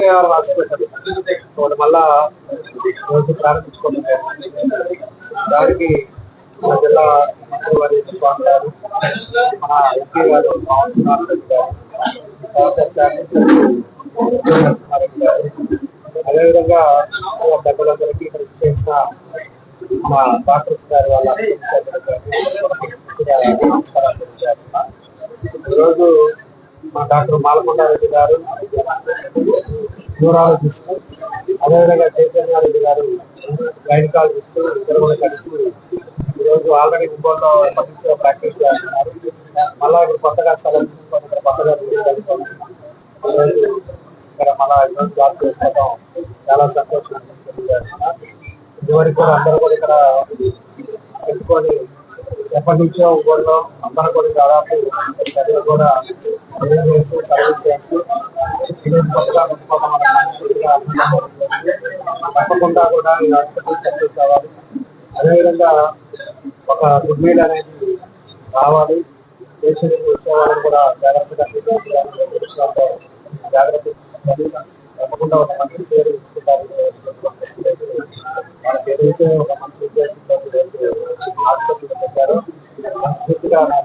KR hospital ఒకటి మళ్ళా రోజు జరిగింది దానికి మన జిల్లా మంత్రి వారి స్వామి గారు మన ఎంపీ గారు పవన్ అదేవిధంగా పెద్దలందరికీ ఇక్కడ చేసిన మా డాక్టర్స్ గారు వాళ్ళ ఈరోజు మా డాక్టర్ మాలకొండారెడ్డి గారు న్యూరాలజిస్ట్ అదేవిధంగా చైతన్యారెడ్డి గారు గైనకాలజిస్ట్ ఇద్దరు కూడా కలిసి ఈరోజు ఆల్రెడీ ముంబైలో ఎప్పటికో ప్రాక్టీస్ చేస్తున్నారు. మళ్ళా ఇప్పుడు కొత్తగా స్థలం తీసుకొని ఇక్కడ కొత్తగా తీసుకెళ్ళిపోయి ఈరోజు ఇక్కడ మన ఈరోజు జాబ్ చేసుకోవడం చాలా సంతోషం ఇదివరకు కూడా అందరూ కూడా ఇక్కడ పెట్టుకొని ఎప్పటి నుంచో ఊళ్ళో అందరూ కూడా దాదాపు కూడా సర్వీస్ చేస్తూ తప్పకుండా కూడా ఈ హాస్పిటల్ సర్వీస్ కావాలి. అదేవిధంగా ఒక గుడ్ మీల్ అనేది రావాలి. పేషెంట్ వచ్చే కూడా జాగ్రత్తగా జాగ్రత్త తప్పకుండా ఒక మంచి పేరు ఏదైతే ఒక మంచి ఉద్దేశంతో హాస్పిటల్ పెట్టారో మనస్ఫూర్తిగా నా